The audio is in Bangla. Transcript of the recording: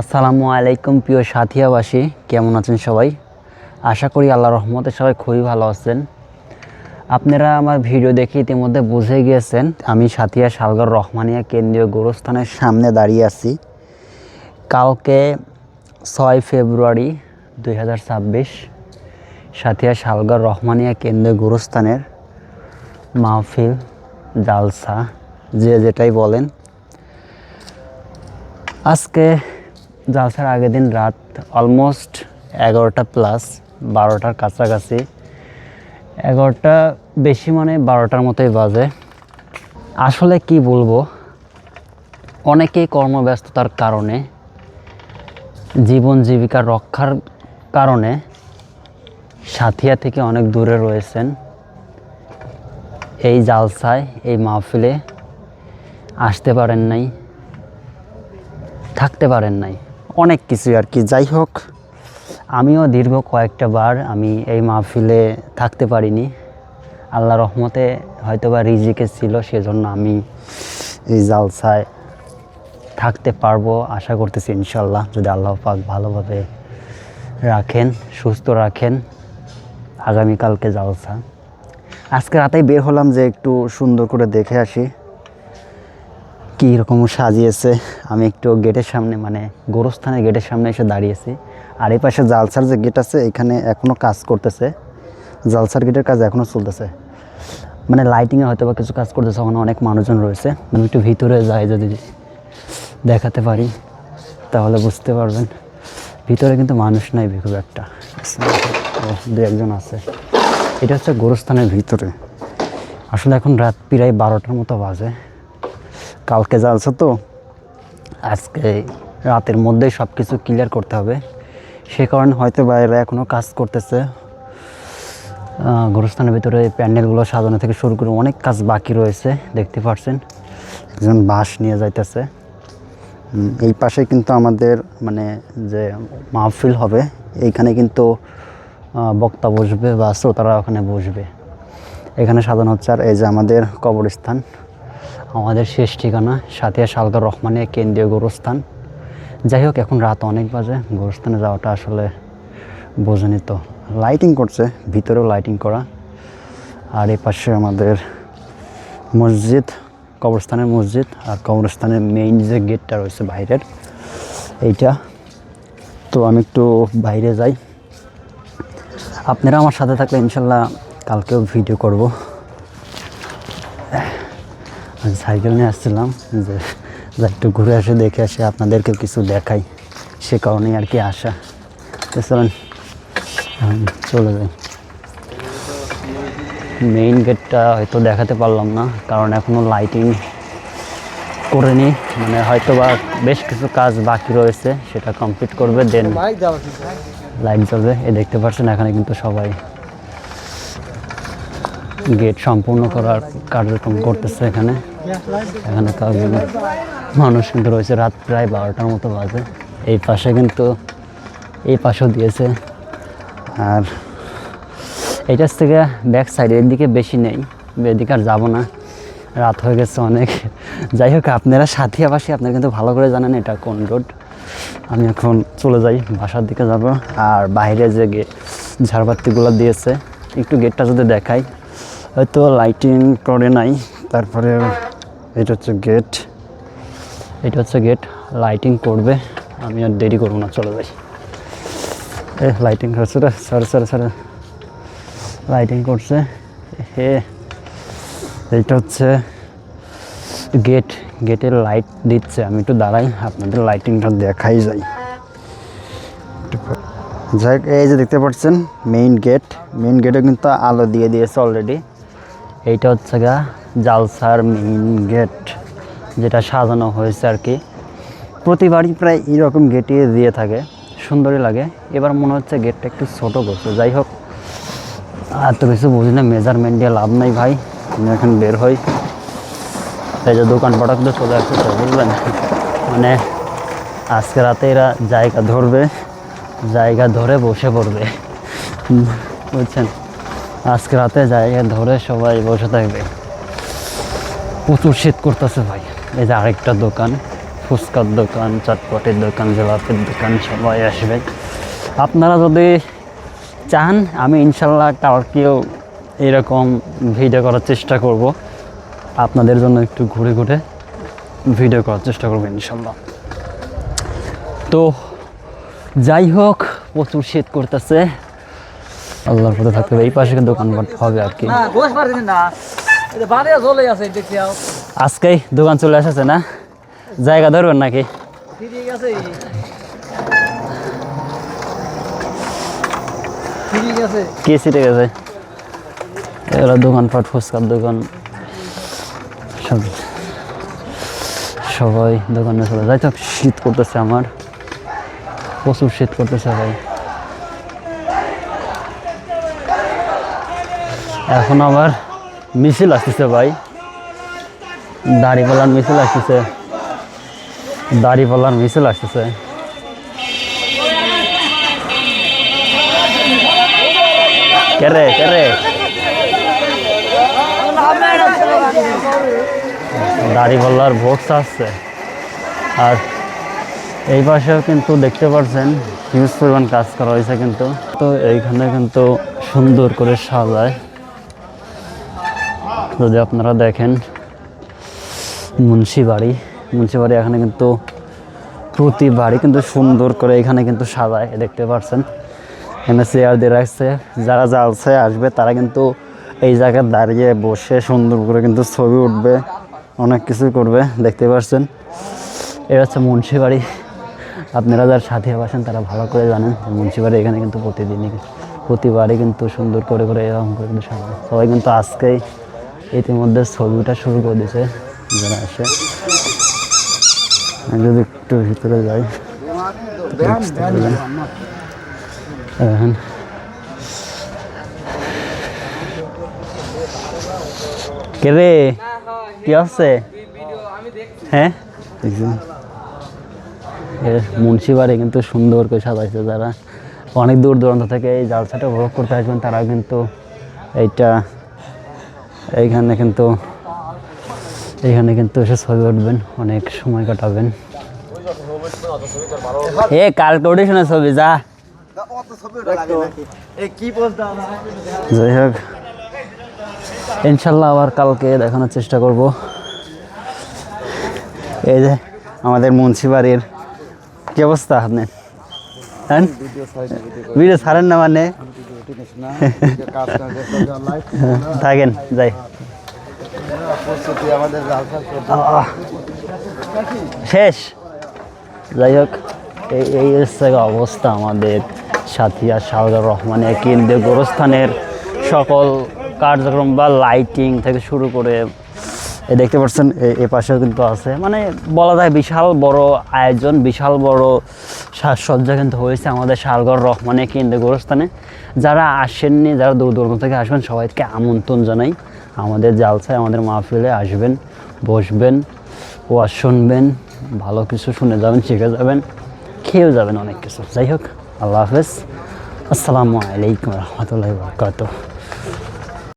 আসসালামু আলাইকুম প্রিয় সাথিয়াবাসী, কেমন আছেন সবাই? আশা করি আল্লাহ রহমতে সবাই খুবই ভালো আছেন। আপনারা আমার ভিডিও দেখে ইতিমধ্যে বুঝে গিয়েছেন, আমি সাথিয়া শালগড় রহমানিয়া কেন্দ্রীয় গোরস্থানের সামনে দাঁড়িয়ে আছি। কালকে ছয় ফেব্রুয়ারি দুই হাজার ছাব্বিশ, সাথিয়া শালগড় রহমানিয়া কেন্দ্রীয় গোরস্থানের মাহফিল, জালসা, যে যেটাই বলেন। আজকে জালসার আগের দিন রাত অলমোস্ট এগারোটা প্লাস বারোটার কাছাকাছি। এগারোটা বেশি মানে বারোটার মতোই বাজে। আসলে কি বলব, অনেকেই কর্মব্যস্ততার কারণে, জীবন জীবিকা রক্ষার কারণে সাথিয়া থেকে অনেক দূরে রয়েছেন। এই জালসায়, এই মাহফিলে আসতে পারেন নাই, থাকতে পারেন নাই। অনেক কিছু আর কি। যাই হোক, আমিও দীর্ঘ কয়েকটা বার আমি এই মাহফিলে থাকতে পারিনি। আল্লাহ রহমতে হয়তো বা রিজিকে ছিল, সেজন্য আমি এই জালসায় থাকতে পারব আশা করতেছি ইনশাল্লাহ। যদি আল্লাহ পাক ভালোভাবে রাখেন, সুস্থ রাখেন, আগামীকালকে জালসা। আজকে রাতেই বের হলাম যে একটু সুন্দর করে দেখে আসি। কী রকম সাজিয়েছে? আমি একটু গেটের সামনে মানে গোরস্থানের গেটের সামনে এসে দাঁড়িয়েছি। আর এই পাশে জালসার যে গেট আছে, এখানে এখনও কাজ করতেছে। জালসার গেটের কাজ এখনও চলতেছে। মানে লাইটিংয়ে হয়তো বা কিছু কাজ করতেছে, ওখানে অনেক মানুষজন রয়েছে। আমি একটু ভিতরে যাই যদি দেখাতে পারি, তাহলে বুঝতে পারবেন। ভিতরে কিন্তু মানুষ নাই খুব একটা। দু একজন আছে। এটা হচ্ছে গোরস্থানের ভিতরে। আসলে এখন রাত প্রায় বারোটার মতো বাজে। কালকে জালসা তো, আজকে রাতের মধ্যেই সব কিছু ক্লিয়ার করতে হবে। সে কারণে হয়তো বাইরে এখনও কাজ করতেছে। গোরস্থানের ভিতরে প্যান্ডেলগুলো সাজানো থেকে শুরু করে অনেক কাজ বাকি রয়েছে, দেখতে পাচ্ছেন একজন বাঁশ নিয়ে যাইতেছে। এই পাশে কিন্তু আমাদের মানে যে মাহফিল হবে, এইখানে কিন্তু বক্তা বসবে বা শ্রোতারা ওখানে বসবে। এখানে সাজানো হচ্ছে আর এই যে আমাদের কবরস্থান। আমাদের শেষ ঠিকানা সাথিয়া শালগা রহমানিয়া কেন্দ্রীয় গোরস্থান। যাই হোক, এখন রাত অনেক বাজে। গোরস্থানে যাওয়াটা আসলে বোঝেনি তো। লাইটিং করছে, ভিতরেও লাইটিং করা। আর এই পাশে আমাদের মসজিদ, কবরস্থানের মসজিদ আর কবরস্থানের মেইন যে গেটটা রয়েছে বাইরের, এইটা। তো আমি একটু বাইরে যাই। আপনারা আমার সাথে থাকলে ইনশাল্লাহ কালকেও ভিডিও করব। সাইকেল নিয়ে আসছিলাম, যে একটু ঘুরে আসে, দেখে আসে আপনাদেরকে কিছু দেখাই। সে কারণেই আর কি আসা। চলেন চলে যাই। মেইন গেটটা হয়তো দেখাতে পারলাম না, কারণ এখনও লাইটিং করেনি। মানে হয়তো বা বেশ কিছু কাজ বাকি রয়েছে, সেটা কমপ্লিট করবে দেন লাইট জ্বলবে। এই দেখতে পাচ্ছেন, এখানে কিন্তু সবাই গেট সম্পূর্ণ করার কার্যক্রম করতেছে এখানে। এখানে কয়েকজন মানুষ কিন্তু রয়েছে, রাত প্রায় বারোটার মতো বাজে। এই পাশে কিন্তু, এই পাশেও দিয়েছে। আর এইটার থেকে ব্যাক সাইড এর দিকে বেশি নেই, এদিকে আর যাব না। রাত হয়ে গেছে অনেক। যাই হোক, আপনারা সাথী আবাসী, আপনারা কিন্তু ভালো করে জানেন এটা কোন রোড। আমি এখন চলে যাই, বাসার দিকে যাব। আর বাইরে যে ঝাড়বাতিগুলো দিয়েছে, একটু গেটটা যদি দেখাই। হয়তো লাইটিং করে নাই, তারপরে এটা হচ্ছে গেট এটা হচ্ছে গেট লাইটিং করবে আমি আর দেরি করব না, চলে যাই। এ লাইটিং করছে রে। সরে সরে সরে। লাইটিং করছে। হে এইটা হচ্ছে গেট গেটের লাইট দিচ্ছে। আমি একটু দাঁড়াই। আপনাদের লাইটিংটা দেখাই যাই। যাই এই যে দেখতে পাচ্ছেন মেইন গেট মেইন গেটে কিন্তু আলো দিয়ে দিয়েছে অলরেডি এইটা হচ্ছে গা জালসার মেইন গেট যেটা সাজানো হয়েছে আর কি। প্রতিবারই প্রায় এরকম গেটই দিয়ে থাকে, সুন্দরই লাগে। এবার মনে হচ্ছে গেটটা একটু ছোটো করছে। যাই হোক, এত কিছু বুঝি না, মেজারমেন্ট দিয়ে লাভ নাই ভাই। আমি এখন বের হই। এই যে দোকান পাটা কিন্তু চলে আসছে তো বুঝলেন? মানে আজকে রাতে এরা জায়গা ধরবে, জায়গা ধরে বসে পড়বে। বুঝছেন? আজকে রাতে জায়গা ধরে সবাই বসে থাকবে। প্রচুর শীত করতেছে ভাই। এই যে আরেকটা দোকান, ফুচকার দোকান, চটপটের দোকান, জেলাপির দোকান, সবাই আসবে। আপনারা যদি চান, আমি ইনশাল্লাহ কালকেও এরকম ভিডিও করার চেষ্টা করব। আপনাদের জন্য একটু ঘুরে ঘুরে ভিডিও করার চেষ্টা করব ইনশাল্লাহ। তো যাই হোক, প্রচুর শীত করতেছে। আল্লাহর পথে থাকতে হবে, এই পাশে দোকানপাট হবে আর কি। চলে আছে আজকেই দোকান চলে এসেছে না? জায়গা ধরবেন নাকি? ঠিক ঠিক আছে কে সিটে গেছে? এরা দোকানপাট ফুচকার দোকান। সব সবাই দোকানে চলে যাই তো শীত করতেছে আমার। প্রচুর শীত করতেছে ভাই। এখন আবার মিছিল আসতেছে ভাই। দাড়িপাল্লার মিছিল আসতেছে। দাড়িপাল্লার মিছিল আসতেছে। কেরে কেরে দাড়িপাল্লার আসছে আর এই পাশেও কিন্তু দেখতে পাচ্ছেন হিউজ পরিমাণ কাজ করা হয়েছে কিন্তু। তো এইখানে কিন্তু সুন্দর করে সাজায়। যদি আপনারা দেখেন মুন্সি বাড়ি। মুন্সি বাড়ি এখানে কিন্তু প্রতি বাড়ি কিন্তু সুন্দর করে এখানে কিন্তু সাজায় দেখতে পাচ্ছেন এখানে চেয়ার দিয়ে রাখছে। যারা জালসে আসবে, তারা কিন্তু এই জায়গায় দাঁড়িয়ে বসে সুন্দর করে কিন্তু ছবি উঠবে, অনেক কিছু করবে, দেখতে পাচ্ছেন এটা হচ্ছে মুন্সি বাড়ি। আপনারা যারা সাথী বাসেন, তারা ভালো করে জানেন যে মুন্সি বাড়ি এখানে কিন্তু প্রতিদিনই, প্রতিবারই কিন্তু সুন্দর করে করে এরকম করে কিন্তু সবাই কিন্তু আজকেই ইতিমধ্যে ছবিটা শুরু করে দিছে, যারা আসে। যদি একটু ভিতরে যাই। কে রে? কি আছে হ্যাঁ? মুন্সিবাড়ি কিন্তু সুন্দর করে সাজাইছে যারা। অনেক দূর দূরান্ত থেকে এই জালসাটা উপভোগ করতে আসবেন তারা কিন্তু এইটা এইখানে কিন্তু এইখানে কিন্তু এসে ছবি উঠবেন অনেক সময় কাটাবেন। এ কালকে উঠিস না ছবি যা। যাই হোক ইনশাল্লাহ আবার কালকে দেখানোর চেষ্টা করব। এই যে আমাদের মুন্সিবাড়ির কি অবস্থা আপনার? হ্যাঁ? ভিডিও ছাড়েন না মানে? থাকেন, যাই। শেষ। যাই হোক, এই হচ্ছে অবস্থা আমাদের সাথিয়া শাহজার রহমানের কেন্দ্রীয় গোরস্থানের সকল কার্যক্রম বা লাইটিং থেকে শুরু করে দেখতে পাচ্ছেন, এ পাশেও কিন্তু আছে। মানে বলা যায় বিশাল বড় আয়োজন, বিশাল বড় সাজসজ্জা কিন্তু হয়েছে আমাদের শালগড় রহমানের কেন্দ্রীয় গোরস্থানে। যারা আসেননি, যারা দূর দূরান্ত থেকে আসবেন, সবাইকে আমন্ত্রণ জানাই। আমাদের জালসায়, আমাদের মাহফিলে আসবেন, বসবেন, ওয়াজ শুনবেন, ভালো কিছু শুনে যাবেন, শিখে যাবেন, খেয়েও যাবেন অনেক কিছু। যাই হোক, আল্লাহ হাফেজ। আসসালামু আলাইকুম রহমতুল্লাহ বরকাত